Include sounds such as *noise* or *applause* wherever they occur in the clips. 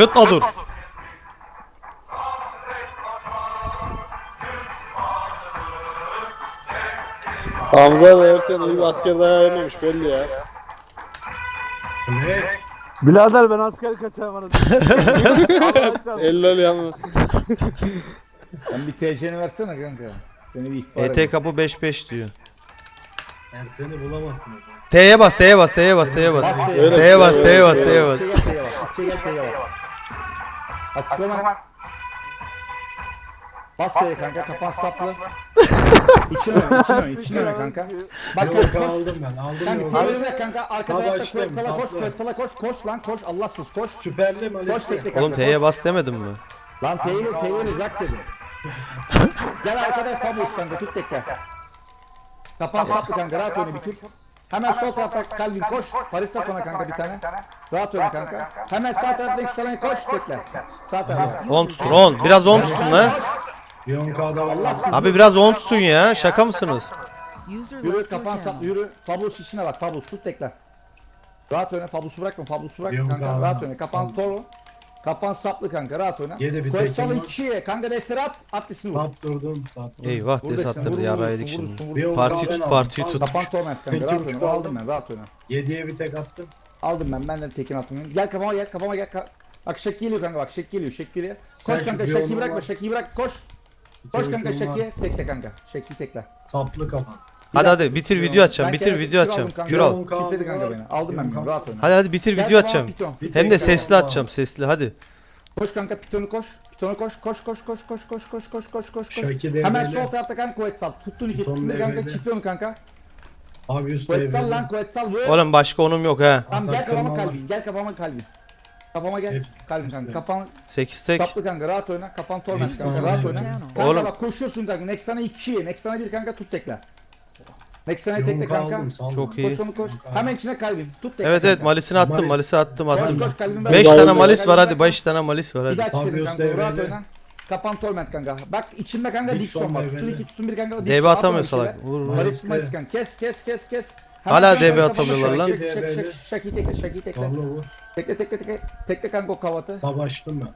Hıtla dur. Hamza da Ersen iyi bir asker daha yememiş belli ya. Ne? Birader ben asker kaçağım anasını. *laughs* Eller yanına. Sen bir TC'ni versene kanka. Seni bir ihbar ET kapı 5-5 diyor. Yani seni bulamazsın. T'ye bas, T'ye bas, T'ye bas, T'ye bas. T'ye bas, T'ye bas, T'ye bas. T'ye bas. T'ye bas. Açıklama. Bas T'ye kanka kapan saplı. *laughs* İçine ön, içine ön, içine ön kanka. Bak Yok koş. aldım ben aldım Kanka yok. T'ye bırak kanka. Arka Baba tarafta açtım, Kuetsala koş, tatlı. Kuetsala koş, koş lan koş. Allahsız koş. Süperli mi Koş tek tek Oğlum kanka, T'ye koş. bas demedim mi? Lan T'yi T'yi bırak dedim. Gel arkada Fabus kanka tut tekrar. Kapan saplı kanka rahat oyna bir tur. Hemen sol tarafta Calvin koş. Paris Sakon'a kanka bir tane. Rahat oyna kanka. Hemen sağ tarafta iki saniye koş tekrar. Sağ tarafta. 10 tutun 10. Biraz 10 tutun la. Abi biraz 10 tutun ya. Şaka mısınız? Yürü saplı channel. yürü. Fabus işine bak Fabus tut tekrar. Rahat oyna Fabus'u bırakma Fabus'u bırakma kanka. Rahat oyna. Kapan Toro. Kafan saplı kanka rahat oyna. Yine bir kişiye kanka destere at. At desin vur. Saptırdım. Saptırdım. Eyvah Vur des yaraydık vur, şimdi. vur. Parti tut parti tut. Kafan torment kanka rahat oyna. buçuk Aldım ben rahat oyna. 7'ye bir tek attım. Aldım ben ben de tekin atmıyorum. Gel kafama gel kafama gel. ka- Bak Şek geliyor kanka bak Şek geliyor Şek geliyor. Koş kanka bir Şek'i onu bırakma var. Bırak koş. Koş kanka şunu var. Tekle kanka. Şek'i tekle. Saplı kafa. Hadi hadi bitir video açacağım. Bitir video açacağım. Kür al. Yonka Çiftledi kanka beni. Aldım ben bunu rahat oyna. Hadi hadi bitir Gel video kafama açacağım. piton. Hem de sesli açacağım sesli hadi. Koş kanka pitonu koş. Pitonu koş koş koş koş koş koş koş koş koş koş koş. Şaki Hemen devreli. sol tarafta kanka Koetsal. Tuttun iki Piton tuttun kanka devreli. çiftli onu kanka. Abi üst Koetsal devreli. lan Koetsal vur. Oğlum başka onum yok ha. Tamam gel kafama Atak kalbin. Gel kafama kalbin. Kafama gel. Hep- Kalbin kanka. Kafan 8 tek. Saplı kanka rahat oyna. Kafan torment kanka rahat oyna. Kanka Oğlum. bak koşuyorsun kanka. Nexan'a 2'ye. Nexan'a 1 kanka tut tekle. Nexan'a tekle kanka. aldım saldım. Çok iyi. Koş onu koş. Hemen içine kalbin. Tut tekle. Evet evet kanka. malisini attım Malis. malisi attım Koş attım. koş kalbin. 5 Bayıldım. tane malis var hadi 5 tane malis var Bir hadi. daha çizelim Fabius kanka. Rahat devreli. oyna. Kapan torment kanka. Bak içinde kanka Dixon Dixon var. Tutun devreli. 2 tutun 1 kanka. DB atamıyor salak. Vur vur. Malis Malis kanka. Kes kes kes kes. Hemen Hala kanka DB atamıyorlar şak, lan. şak, şak, şak, Şaki tekle şaki tekle. Tablo. Tekle tekle tekle. Tekle kanka o kavatı. Savaştım ben.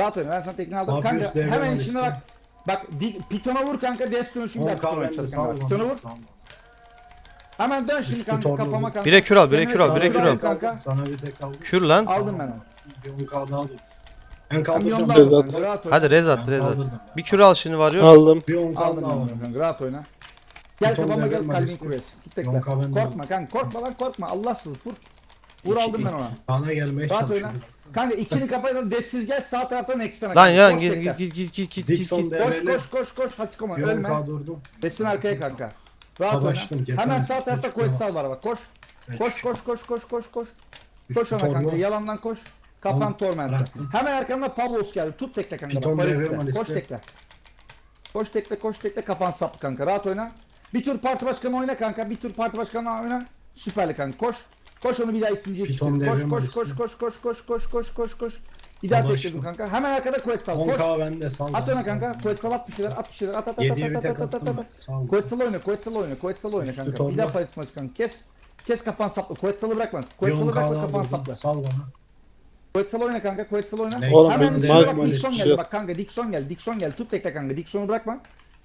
Rahat oyna ben sana tekniği aldım. Fabius Kanka devre hemen var içine işte. bak. Bak di, pitona vur kanka des dön şimdi Yonka pitona bende açacağız kanka. Pitona vur. Hemen dön şimdi kanka torlu kafama kanka. Bire kür al bire kür al bire kür al. Aldım kanka. Sana bir tek aldım. Kür lan. Aldım ben onu. Yonka'da aldım. Ben Kamyonda kaldıracağım. Rez aldım at. kanka rahat oyna. Hadi rez Ben at rez at. kaldırdım. Bir kür al şimdi varıyor. Aldım. Bir Yonka Aldım ben aldım. onu kanka rahat oyna. Gel Piton kafama gel devre kalbin Malis'te. kuvvet. Tut tekle. Yonka bende. Korkma kanka korkma lan korkma Allahsız vur. Vur İki- aldım ben ona. Bana gelmeye Rahat oyna. çalışıyorum. Kanka ikini kafayla dessiz gel sağ taraftan ekstra. Lan ya git git git git git git Dixon git. Koş koş koş koş Hasikoma ölme. Yonka durdum. Desin arkaya kanka. Rahat oyna. Savaştım, kesin. Hemen sağ tarafta Hiç Koetsal var bak koş. Koş koş koş koş koş koş. Koş ona kanka yalandan koş. Kafan Tamam, bıraktım. Hemen arkamda Pablos geldi. Tut tekle kanka Piton bak devre Paris'te. Malis'te. Koş tekle. Koş tekle koş tekle kafan saplı kanka rahat oyna. Bir tur parti başkanı oyna kanka. Bir tur parti başkanı oyna. Süperli kanka koş. Koş onu bir daha ikinciye Piton. Koş devre koş Malis'te. koş koş koş koş koş koş koş koş. İdare Tamam, bekliyorum kanka. Hemen arkada kuvvet sal. 10 Koş. k bende sal. At öne kanka. Kuvvet sal at bir şeyler. At bir şeyler. At at at at 7'ye bir at tek at at attım. at. ben. Sağ ol. Kuvvet sal oyna. Kuvvet sal oyna. Kuvvet sal oyna Üstü kanka. Bir torba. daha paylaş maç kanka. Kes. Kes kafan sapla. Kuvvet salı bırak lan. Bir Kuvvet 10 salı bırak k daha kafan sapla. vurdum. Sal bana. Kuvvet salı oyna kanka. Kuvvet salı oyna. Ne? Oğlum benim Hemen de dışarı bak. malzemeli Dixon geldi. Bak kanka Dixon geldi. Dixon geldi. Tut tekte kanka. Dixon'u bırakma.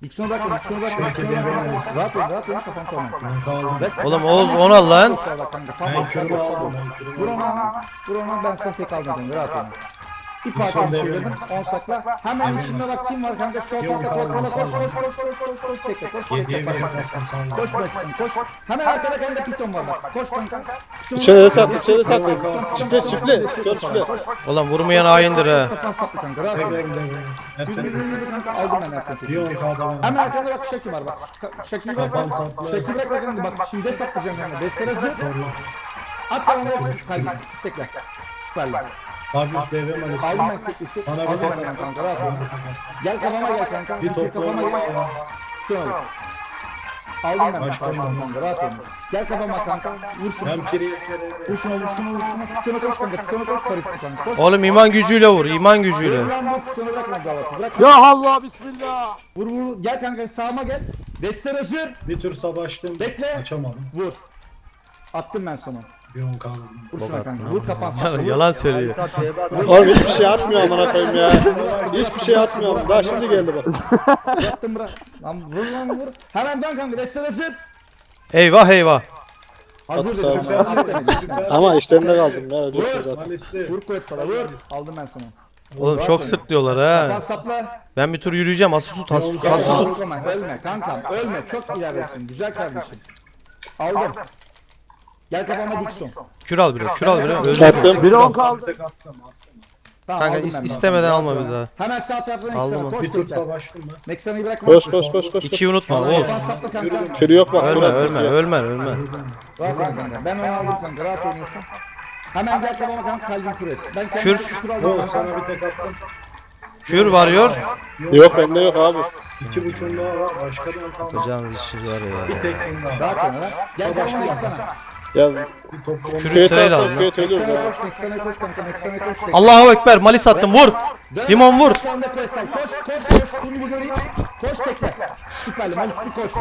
Dixon'u bırakma. Dixon'u bırakma. Dixon'u bırakma. Rahat oyna. Rahat oyna. Kafan kalma. 10 k aldım. Bak- Oğlum Oğuz, onu al lan. Bak kanka, tam Ben bak, kürümü tam bak. aldım. Ben kürümü Vur aldım. ona. Vur ona. Ben sahte kalmadım. Rahat oyna. Bir parça çevirdim. On sakla. Hemen içinde bak kim var kanka. Şort kanka. Portala koş koş koş koş koş koş. Tekrar koş. Koş koş koş. Hemen arkada kanka piton var bak. Koş kanka. İçeride sat, içeride sat. Çiple, çiple. Çor çiple. Ulan vurmayan haindir ha. Saplı kanka. Rahat ol. Aldım ben Ertan'ı. Hemen arkada bak Şakir var bak. Şakir bak. Şakir bak kanka. Bak şimdi saplayacağım kanka. Beslere zıt. At kanka. Kalbi. Tekrar. Süperler. Fabius devre Malis'te. Aldım ben teknisi. Bana bir ben attım. kanka. Rahat ol. Gel kafama gel kanka. Bir toplu kafama gel. Dön. Aldım ben Başka kanka. olmaz. kanka, Rahat ol. Gel kafama kanka. Vur şunu. Ben Prius Vur şunu vur şunu vur şunu. Pitonu koş kanka. Pitonu koş. Paris'te kanka. Koş. Oğlum iman gücüyle vur iman gücüyle. Ya Allah bismillah. Vur vur. Gel kanka sağıma gel. Destere hazır. bir tur savaştım. Bekle. Açamadım. Vur. Attım ben sana. Bir on kaldı. Vur Bok şuna kanka. Vur. Yalan, söylüyor. Oğlum hiçbir şey atmıyor amına koyayım ya. Hiçbir şey atmıyorum. Daha şimdi geldi bak. Bıraktım bırak. Lan vur lan vur. Hemen dön kanka. Destek hazır. Eyvah eyvah. Hazır dedim. Ama işlerinde kaldım ya. Vur. Vur kuvvet para vur. Aldım ben sana. Oğlum çok sırt diyorlar Kapan ha. sapla. Ben bir tur yürüyeceğim. Asıl tut, asıl tut, asıl tut. Ölme, kankam ölme çok ileridesin güzel kardeşim. Aldım. Gel kafama Dixon. Kür al biri, kür al biri. Öldür. Çarptım. Biri 10 kaldı. Tek attım. attım. Tamam, Kanka aldım is- ben bunu. istemeden alma bir daha. Hemen sağ tarafına Aldım Nexan'a onu. koş Bir tur tekrar. savaştım ben. Nexan'ı bırakma. Koş koş koş koş. İkiyi unutma Oğuz. Kapan sapla kanka. Kürü yok bak. Ölme, Ulan. ölme, ölme, ölme. Rahat ol kanka. Ben onu aldım kanka. Rahat oynuyorsun. Hemen gel kafama kanka kalbin kures. Ben kendime Kür. kür aldım Oğlum kanka. sana bir tek attım. Kür varıyor. Yok bende yok abi. İki buçuğun daha var. Başka da on kaldı. Yapacağımız işimiz var Bir ya. tek gün daha. Rahat oyna lan. Gel kafama Nexan'a. Ya Bir topu on. Kürü köye sırayla ölüyorum ya. koş, koş kanka. Koş. tekrar. Allahu Ekber. Malis attım. Vur. Limon vur. Koş sen. Koş koş koş. Bir göreyim. Koş tekrar. Süperli. Malisli koş.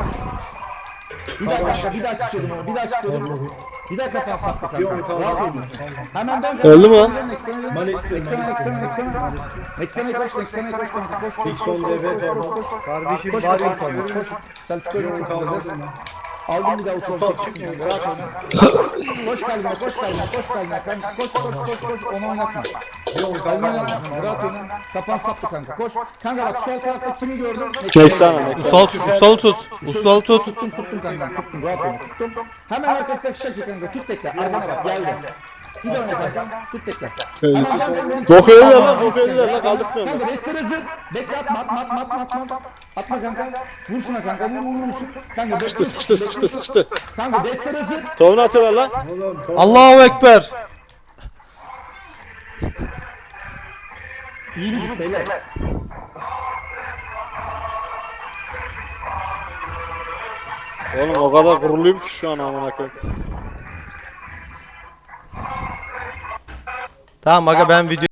Bir daha kanka. Bir daha tutuyorum onu. Bir daha tutuyorum. Bir saplı Bir on kanka. Rahat oynuyorsun. Hemen dön. Öldü mü lan? Malisli, Malisli. Nexan'a Nexan'a. Nexan'a koş. Nexan'a koş kanka. Koş koş koş. son koş, devre koş, koş, koş. Kardeşim Koş var koş ya. koş. Koş. Selçuk öyle koş. Aldım bir daha usul çeksin kanka. Rahat oyna. Koş kalbine koş kalbine koş kalbine kanka. Koş koş koş koş. Onu oynatma. On Kalbine oynatma. Rahat oyna. Kafan saplı kanka. Koş. Kanka bak sol tarafta kimi gördün? Nexana. Usal tut, usal tut. Usal tut. Tuttum tuttum kanka. Tuttum rahat oyna. Tuttum. Hemen arkasındaki şaki kanka. Tut tekrar. Arkana bak geldi. Bir de oyna kanka. Tut tekrar. Bok ölüyor lan, bok ölüyor lan, kaldırtmıyorum. Kanka destek hazır. Bekle atma atma atma atma atma. Atma kanka. Vur şuna kanka. Vur vur vur. Kanka Sıkıştır sıkıştır sıkıştır sıkıştır. Kanka destek hazır. Tohumunu atıyorlar lan. Allahu Ekber. İyi bir beyler. Oğlum o kadar gururluyum ki şu an amına koyayım. Tamam aga ben video